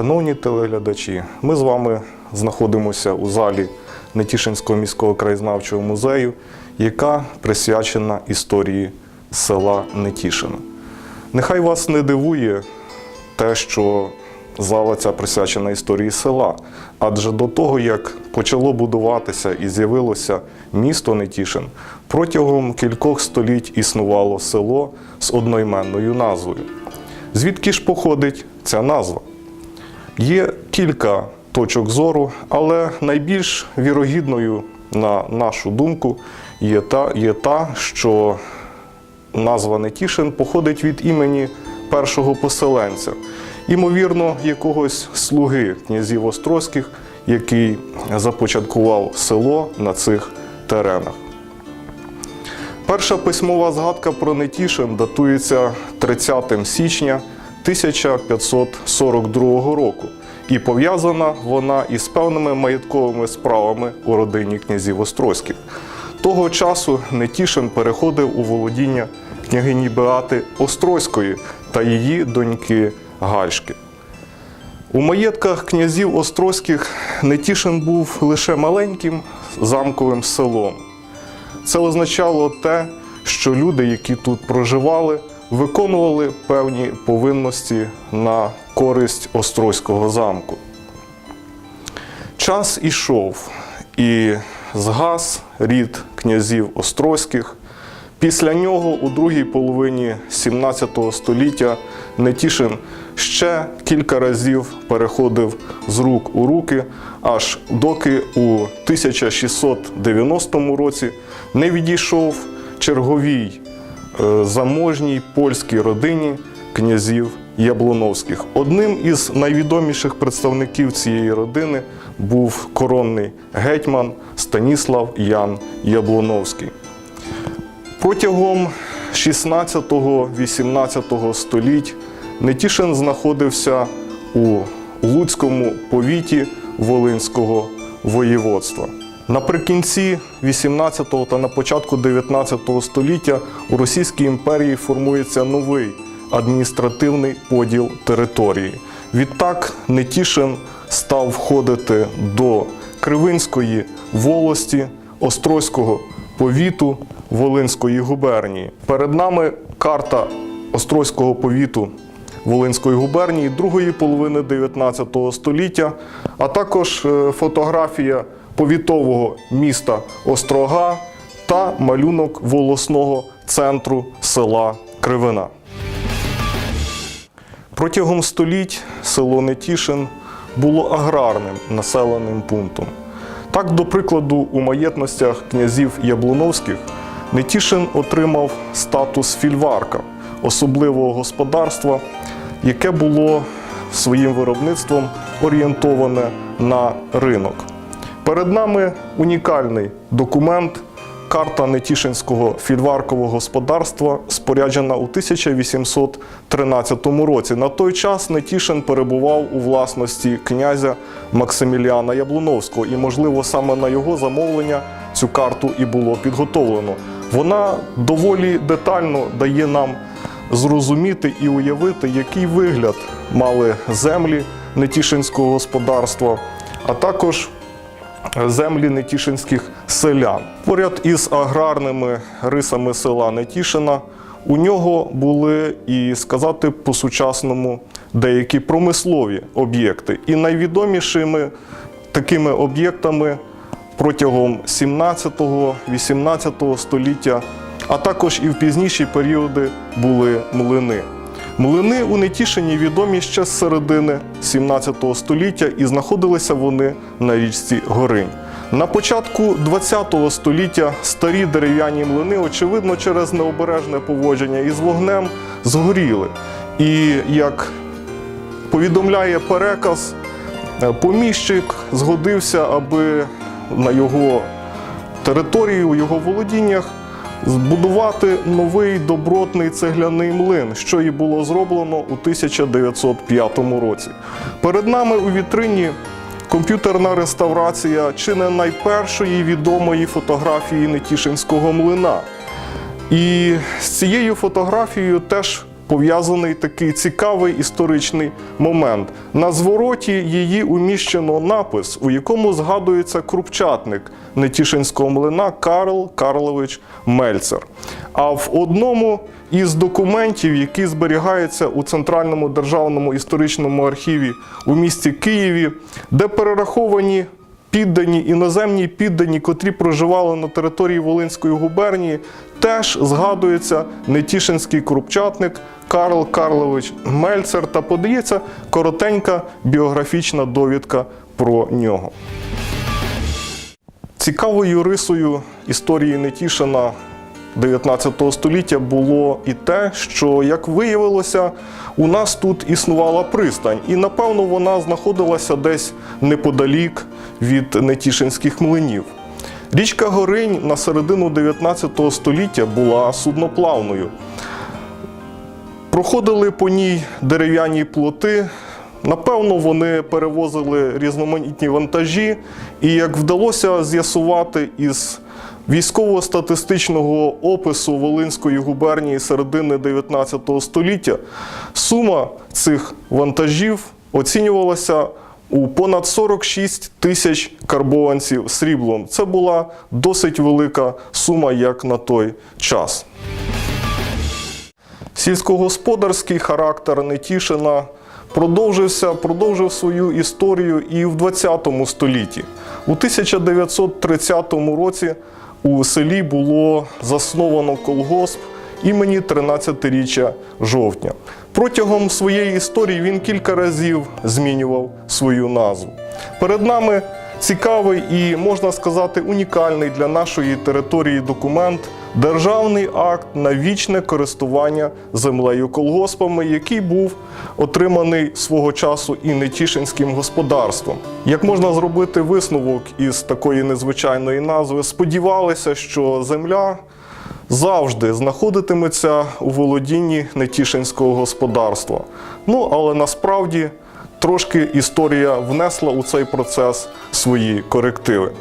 Шановні телеглядачі, ми з вами знаходимося у залі Нетішинського міського краєзнавчого музею, яка присвячена історії села Нетішина. Нехай вас не дивує те, що зала ця присвячена історії села, адже до того, як почало будуватися і з'явилося місто Нетішин, протягом кількох століть існувало село з одноіменною назвою. Звідки ж походить ця назва? Є кілька точок зору, але найбільш вірогідною, на нашу думку, є та, є та що назва Нетішин походить від імені першого поселенця, імовірно, якогось слуги князів Острозьких, який започаткував село на цих теренах. Перша письмова згадка про Нетішин датується 30 січня 1542 року, і пов'язана вона із певними маєтковими справами у родині князів Острозьких. Того часу Нетішин переходив у володіння княгині Беати Острозької та її доньки Гальшки. У маєтках князів Острозьких Нетішин був лише маленьким замковим селом. Це означало те, що люди, які тут проживали, виконували певні повинності на користь Острозького замку. Час ішов і згас рід князів Острозьких. Після нього, у другій половині 17 століття, Нетішин ще кілька разів переходив з рук у руки, аж доки у 1690 році не відійшов черговій заможній польській родині князів Яблоновських. Одним із найвідоміших представників цієї родини був коронний гетьман Станіслав Ян Яблоновський. Протягом 16-18 століть Нетішин знаходився у Луцькому повіті Волинського воєводства. Наприкінці 18 та на початку 19 століття у Російській імперії формується новий адміністративний поділ території. Відтак Нетішин став входити до Кривинської волості, Острозького повіту Волинської губернії. Перед нами карта Острозького повіту Волинської губернії другої половини 19 століття, а також е, фотографія повітового міста Острога та малюнок волосного центру села Кривина. Протягом століть село Нетішин було аграрним населеним пунктом. Так, до прикладу, у маєтностях князів Яблуновських Нетішин отримав статус фільварка особливого господарства, яке було своїм виробництвом орієнтоване на ринок. Перед нами унікальний документ карта Нетішинського фільваркового господарства, споряджена у 1813 році. На той час Нетішин перебував у власності князя Максиміліана Яблуновського, і, можливо, саме на його замовлення цю карту і було підготовлено. Вона доволі детально дає нам зрозуміти і уявити, який вигляд мали землі Нетішинського господарства, а також землі нетішинських селян. Поряд із аграрними рисами села Нетішина у нього були і сказати по-сучасному деякі промислові об'єкти. І найвідомішими такими об'єктами протягом 17-18 століття, а також і в пізніші періоди були млини. Млини у Нетішині відомі ще з середини 17 століття і знаходилися вони на річці Горинь. На початку 20 століття старі дерев'яні млини, очевидно, через необережне поводження із вогнем згоріли. І як повідомляє переказ, поміщик згодився, аби на його території, у його володіннях збудувати новий добротний цегляний млин, що і було зроблено у 1905 році. Перед нами у вітрині комп'ютерна реставрація чи не найпершої відомої фотографії Нетішинського млина. І з цією фотографією теж пов'язаний такий цікавий історичний момент. На звороті її уміщено напис, у якому згадується крупчатник Нетішинського млина Карл Карлович Мельцер. А в одному із документів, який зберігається у Центральному державному історичному архіві у місті Києві, де перераховані піддані іноземні піддані, котрі проживали на території Волинської губернії, теж згадується нетішинський крупчатник Карл Карлович Мельцер та подається коротенька біографічна довідка про нього. Цікавою рисою історії Нетішина 19 століття було і те, що, як виявилося, у нас тут існувала пристань, і напевно вона знаходилася десь неподалік від Нетішинських млинів. Річка Горинь на середину 19 століття була судноплавною. Проходили по ній дерев'яні плоти. Напевно, вони перевозили різноманітні вантажі, і як вдалося з'ясувати із військово-статистичного опису Волинської губернії середини 19 століття, сума цих вантажів оцінювалася у понад 46 тисяч карбованців сріблом. Це була досить велика сума, як на той час. Сільськогосподарський характер Нетішина продовжився, продовжив свою історію і в 20 столітті. У 1930 році у селі було засновано колгосп імені 13-річчя жовтня. Протягом своєї історії він кілька разів змінював свою назву. Перед нами цікавий і, можна сказати, унікальний для нашої території документ державний акт на вічне користування землею колгоспами, який був отриманий свого часу і Нетішинським господарством. Як можна зробити висновок із такої незвичайної назви? Сподівалися, що земля завжди знаходитиметься у володінні Нетішинського господарства. Ну, але насправді трошки історія внесла у цей процес свої корективи.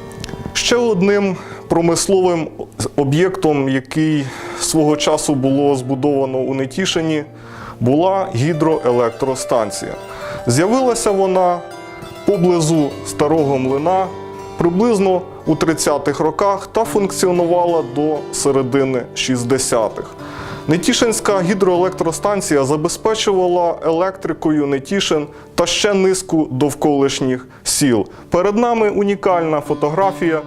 Ще одним промисловим об'єктом, який свого часу було збудовано у Нетішині, була гідроелектростанція. З'явилася вона поблизу старого млина приблизно у 30-х роках та функціонувала до середини 60-х. Нетішинська гідроелектростанція забезпечувала електрикою Нетішин та ще низку довколишніх сіл. Перед нами унікальна фотографія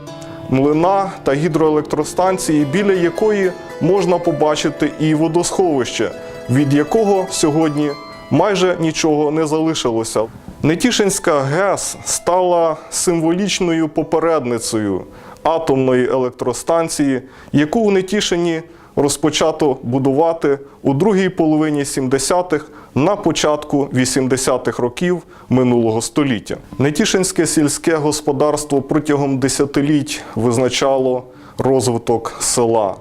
млина та гідроелектростанції, біля якої можна побачити і водосховище, від якого сьогодні майже нічого не залишилося. Нетішинська ГЕС стала символічною попередницею атомної електростанції, яку у Нетішині розпочато будувати у другій половині 70-х на початку 80-х років минулого століття. Нетішинське сільське господарство протягом десятиліть визначало розвиток села.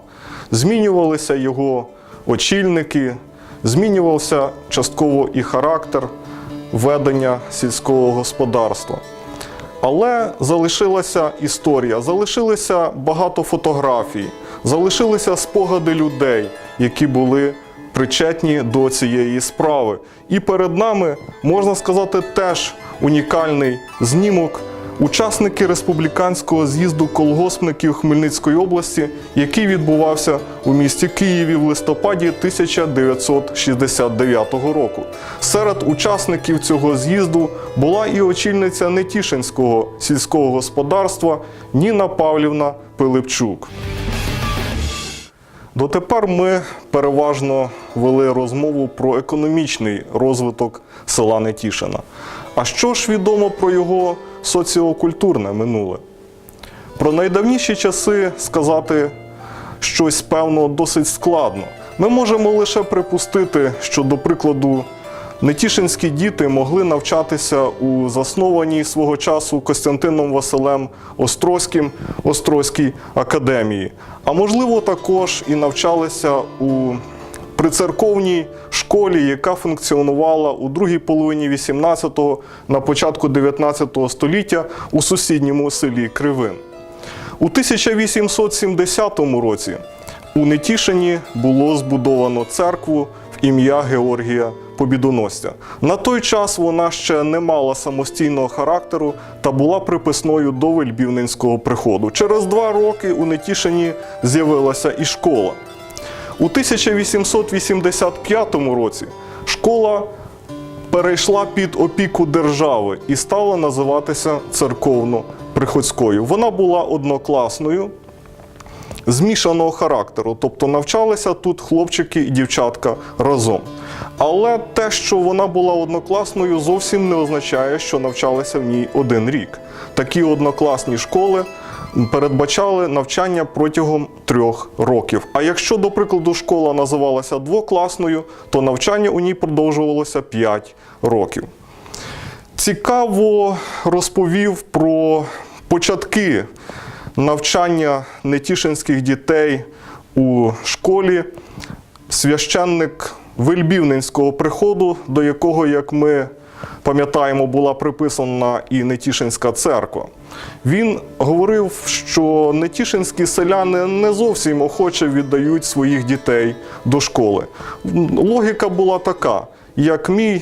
Змінювалися його очільники, змінювався частково і характер ведення сільського господарства. Але залишилася історія, залишилося багато фотографій, залишилися спогади людей, які були причетні до цієї справи. І перед нами, можна сказати, теж унікальний знімок. Учасники республіканського з'їзду колгоспників Хмельницької області, який відбувався у місті Києві в листопаді 1969 року. Серед учасників цього з'їзду була і очільниця Нетішинського сільського господарства Ніна Павлівна Пилипчук. Дотепер ми переважно вели розмову про економічний розвиток села Нетішина. А що ж відомо про його соціокультурне минуле? Про найдавніші часи сказати щось певно досить складно. Ми можемо лише припустити, що, до прикладу, нетішинські діти могли навчатися у заснованій свого часу Костянтином Василем Острозьким Острозькій академії, а можливо, також і навчалися у при церковній школі, яка функціонувала у другій половині 18-го, на початку 19 століття у сусідньому селі Кривин. У 1870 році у Нетішині було збудовано церкву в ім'я Георгія Побідоносця. На той час вона ще не мала самостійного характеру та була приписною до Вельбівненського приходу. Через два роки у Нетішині з'явилася і школа. У 1885 році школа перейшла під опіку держави і стала називатися церковно-приходською. Вона була однокласною, змішаного характеру, тобто навчалися тут хлопчики і дівчатка разом. Але те, що вона була однокласною, зовсім не означає, що навчалися в ній один рік. Такі однокласні школи передбачали навчання протягом трьох років. А якщо, до прикладу, школа називалася двокласною, то навчання у ній продовжувалося 5 років. Цікаво розповів про початки навчання нетішинських дітей у школі священник Вельбівненського приходу, до якого, як ми пам'ятаємо, була приписана і Нетішинська церква. Він говорив, що нетішинські селяни не зовсім охоче віддають своїх дітей до школи. Логіка була така: як мій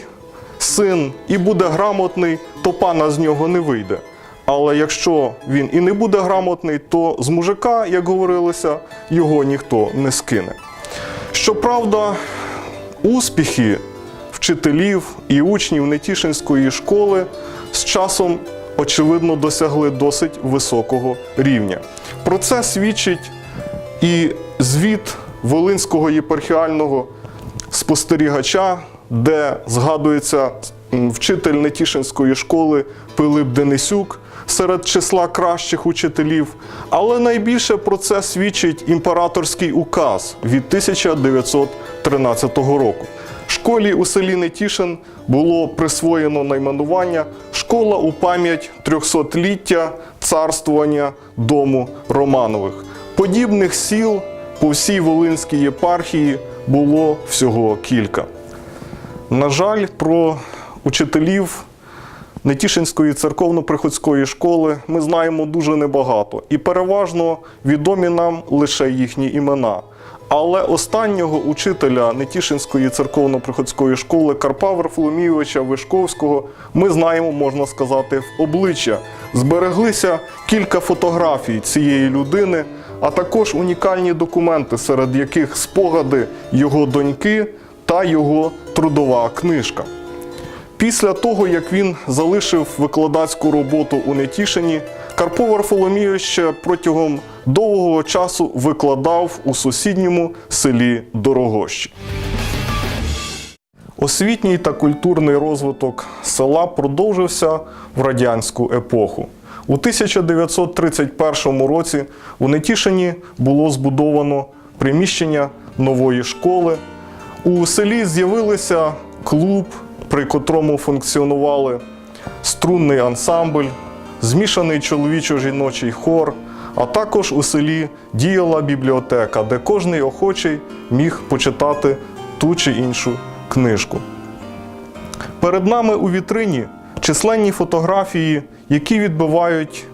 син і буде грамотний, то пана з нього не вийде. Але якщо він і не буде грамотний, то з мужика, як говорилося, його ніхто не скине. Щоправда, успіхи вчителів і учнів Нетішинської школи з часом, очевидно, досягли досить високого рівня. Про це свідчить і звіт Волинського єпархіального спостерігача, де згадується вчитель Нетішинської школи Пилип Денисюк серед числа кращих учителів. Але найбільше про це свідчить імператорський указ від 1913 року. Школі у селі Нетішин було присвоєно найменування Школа у пам'ять 300-ліття царствування дому Романових. Подібних сіл по всій Волинській єпархії було всього кілька. На жаль, про учителів Нетішинської церковно-приходської школи ми знаємо дуже небагато, і переважно відомі нам лише їхні імена. Але останнього учителя Нетішинської церковно-приходської школи Карпа Варфоломійовича Вишковського ми знаємо, можна сказати, в обличчя. Збереглися кілька фотографій цієї людини, а також унікальні документи, серед яких спогади його доньки та його трудова книжка. Після того, як він залишив викладацьку роботу у Нетішині, Карпо Варфоломійович протягом довгого часу викладав у сусідньому селі Дорогощі. Освітній та культурний розвиток села продовжився в радянську епоху. У 1931 році у Нетішині було збудовано приміщення нової школи. У селі з'явилися клуб, при котрому функціонували струнний ансамбль, змішаний чоловічо-жіночий хор, а також у селі діяла бібліотека, де кожний охочий міг почитати ту чи іншу книжку. Перед нами у вітрині численні фотографії, які відбивають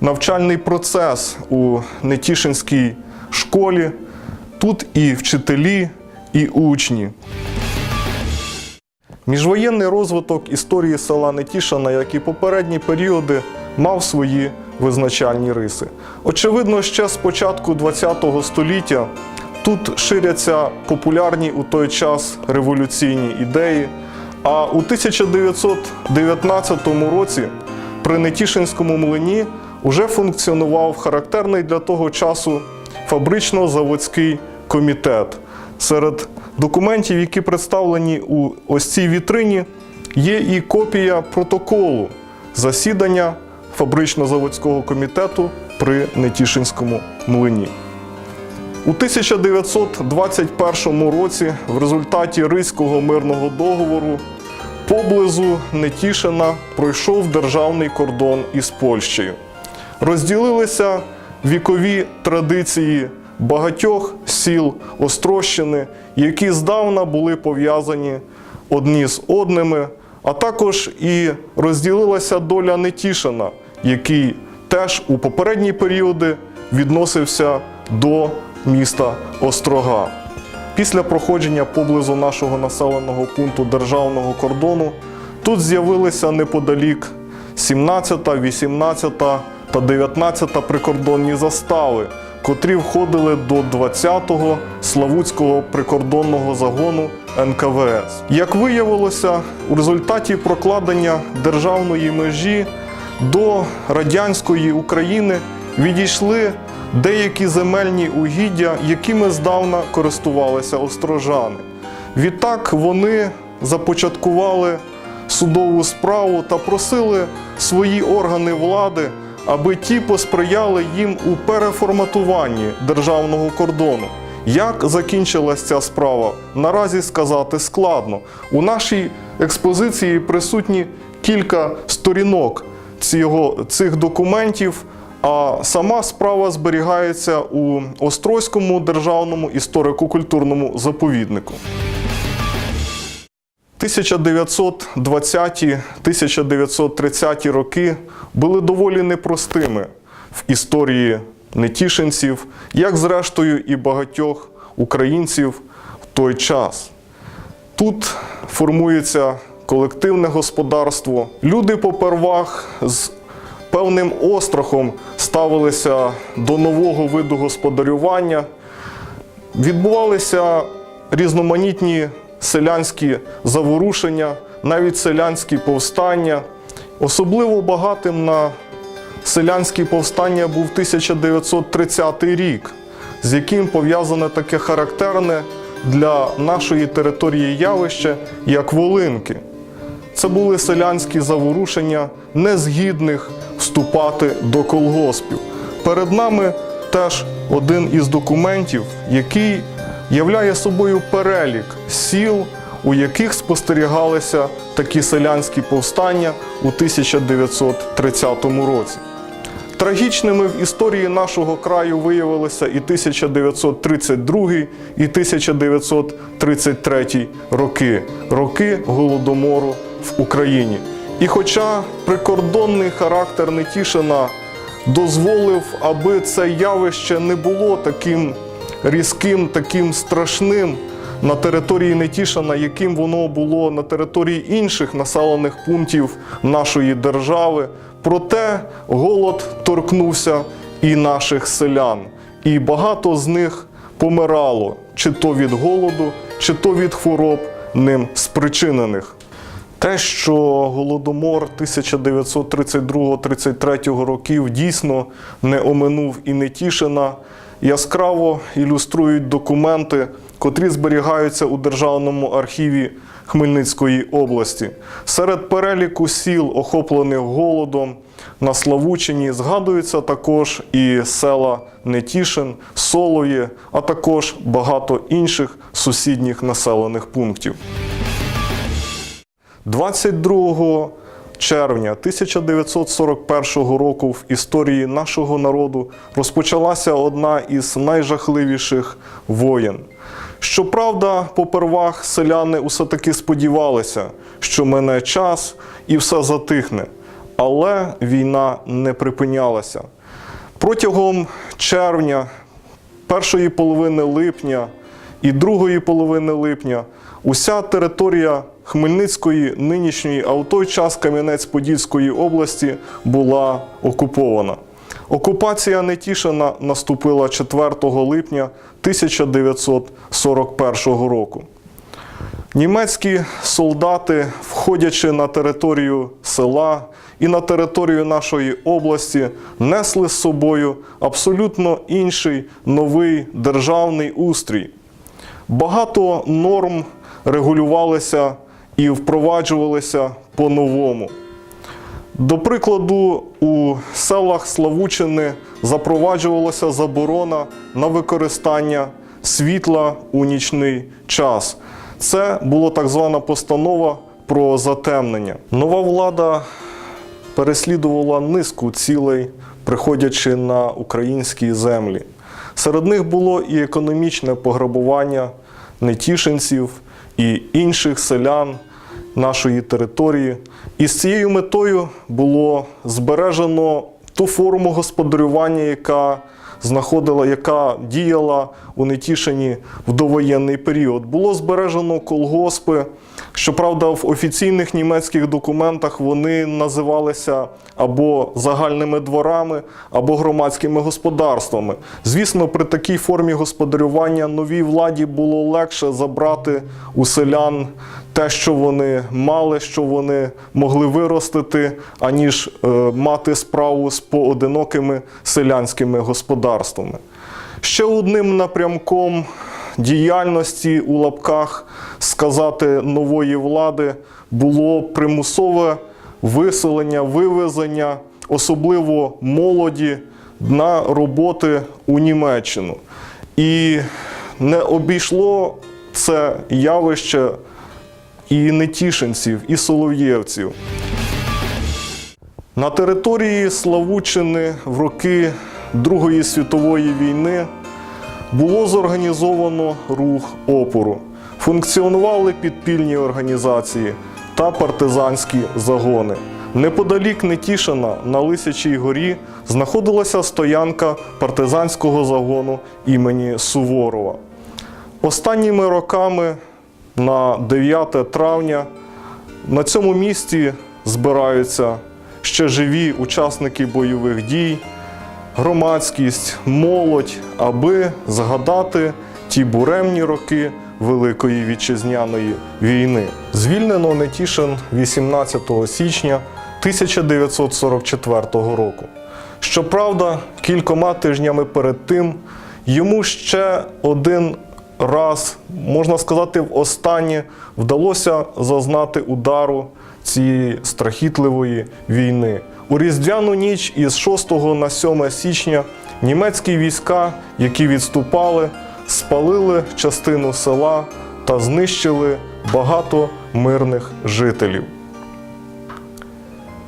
навчальний процес у Нетішинській школі. Тут і вчителі, і учні. Міжвоєнний розвиток історії села Нетішина, як і попередні періоди, мав свої визначальні риси. Очевидно, ще з початку ХХ століття тут ширяться популярні у той час революційні ідеї. А у 1919 році при Нетішинському млині вже функціонував характерний для того часу фабрично-заводський комітет. Серед документів, які представлені у ось цій вітрині, є і копія протоколу засідання фабрично-заводського комітету при Нетішинському млині. У 1921 році в результаті Ризького мирного договору поблизу Нетішина пройшов державний кордон із Польщею. Розділилися вікові традиції багатьох сіл Острощини, які здавна були пов'язані одні з одними, а також і розділилася доля Нетішина, який теж у попередні періоди відносився до міста Острога. Після проходження поблизу нашого населеного пункту державного кордону тут з'явилися неподалік 17, 18 та 19 прикордонні застави, котрі входили до 20-го Славутського прикордонного загону НКВС. Як виявилося, у результаті прокладення державної межі до радянської України відійшли деякі земельні угіддя, якими здавна користувалися острожани. Відтак вони започаткували судову справу та просили свої органи влади, аби ті посприяли їм у переформатуванні державного кордону. Як закінчилась ця справа, наразі сказати складно. У нашій експозиції присутні кілька сторінок цього, цих документів, а сама справа зберігається у Острозькому державному історико-культурному заповіднику. 1920-1930 роки були доволі непростими в історії нетішинців, як зрештою і багатьох українців в той час. Тут формується колективне господарство. Люди попервах з певним острахом ставилися до нового виду господарювання. Відбувалися різноманітні селянські заворушення, навіть селянські повстання. Особливо багатим на селянські повстання був 1930 рік, з яким пов'язане таке характерне для нашої території явище, як Волинки. Це були селянські заворушення незгідних вступати до колгоспів. Перед нами теж один із документів, який являє собою перелік сіл, у яких спостерігалися такі селянські повстання у 1930 році. Трагічними в історії нашого краю виявилися і 1932 і 1933 роки роки голодомору в Україні. І хоча прикордонний характер Нетішина дозволив, аби це явище не було таким різким, таким страшним на території Нетішина, яким воно було на території інших населених пунктів нашої держави. Проте голод торкнувся і наших селян, і багато з них помирало чи то від голоду, чи то від хвороб ним спричинених. Те, що голодомор 1932-33 років дійсно не оминув і Нетішина, яскраво ілюструють документи, котрі зберігаються у Державному архіві Хмельницької області. Серед переліку сіл, охоплених голодом на Славучині, згадуються також і села Нетішин, Солоє, а також багато інших сусідніх населених пунктів. 22 червня 1941 року в історії нашого народу розпочалася одна із найжахливіших воєн. Щоправда, попервах селяни усе таки сподівалися, що мине час і все затихне, але війна не припинялася. Протягом червня, першої половини липня і другої половини липня уся територія Хмельницької нинішньої, а в той час Кам'янець-Подільської області була окупована. Окупація Нетішина наступила 4 липня 1941 року. Німецькі солдати, входячи на територію села і на територію нашої області, несли з собою абсолютно інший новий державний устрій. Багато норм регулювалися і впроваджувалися по-новому. До прикладу, у селах Славучини запроваджувалася заборона на використання світла у нічний час. Це була так звана постанова про затемнення. Нова влада переслідувала низку цілей, приходячи на українські землі. Серед них було і економічне пограбування нетішинців і інших селян нашої території. І з цією метою було збережено ту форму господарювання, яка знаходила, яка діяла у Нетішині в довоєнний період. Було збережено колгоспи. Щоправда, в офіційних німецьких документах вони називалися або загальними дворами, або громадськими господарствами. Звісно, при такій формі господарювання новій владі було легше забрати у селян те, що вони мали, що вони могли виростити, аніж е, мати справу з поодинокими селянськими господарствами. Ще одним напрямком діяльності у лапках сказати нової влади було примусове виселення, вивезення, особливо молоді на роботи у Німеччину. І не обійшло це явище і нетішинців, і солов'євців. На території Славучини в роки Другої світової війни було зорганізовано рух опору. Функціонували підпільні організації та партизанські загони. Неподалік Нетішина на Лисячій горі знаходилася стоянка партизанського загону імені Суворова. Останніми роками на 9 травня на цьому місці збираються ще живі учасники бойових дій, громадськість, молодь, аби згадати ті буремні роки Великої вітчизняної війни. Звільнено Нетішин 18 січня 1944 року. Щоправда, кількома тижнями перед тим йому ще один раз, можна сказати, востаннє вдалося зазнати удару цієї страхітливої війни. У різдвяну ніч із 6 на 7 січня німецькі війська, які відступали, спалили частину села та знищили багато мирних жителів.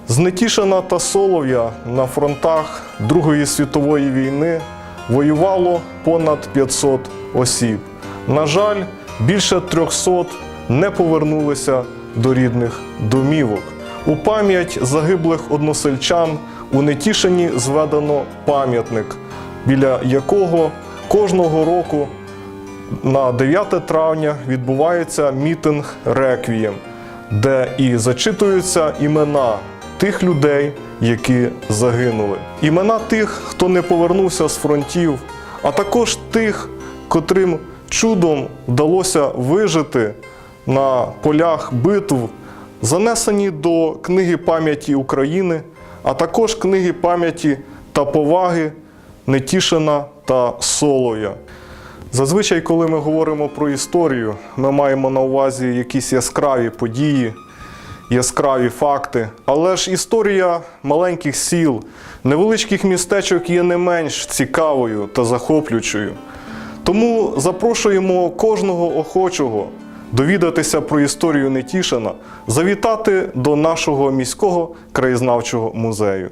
З Нетішина та Солов'я на фронтах Другої світової війни воювало понад 500 осіб. На жаль, більше 300 не повернулися до рідних домівок. У пам'ять загиблих односельчан у Нетішині зведено пам'ятник, біля якого кожного року на 9 травня відбувається мітинг Реквієм, де і зачитуються імена тих людей, які загинули. Імена тих, хто не повернувся з фронтів, а також тих, котрим чудом вдалося вижити на полях битв, занесені до книги пам'яті України, а також книги пам'яті та поваги Нетішина та Солов'я. Зазвичай, коли ми говоримо про історію, ми маємо на увазі якісь яскраві події, яскраві факти. Але ж історія маленьких сіл, невеличких містечок є не менш цікавою та захоплюючою. Тому запрошуємо кожного охочого довідатися про історію Нетішина, завітати до нашого міського краєзнавчого музею.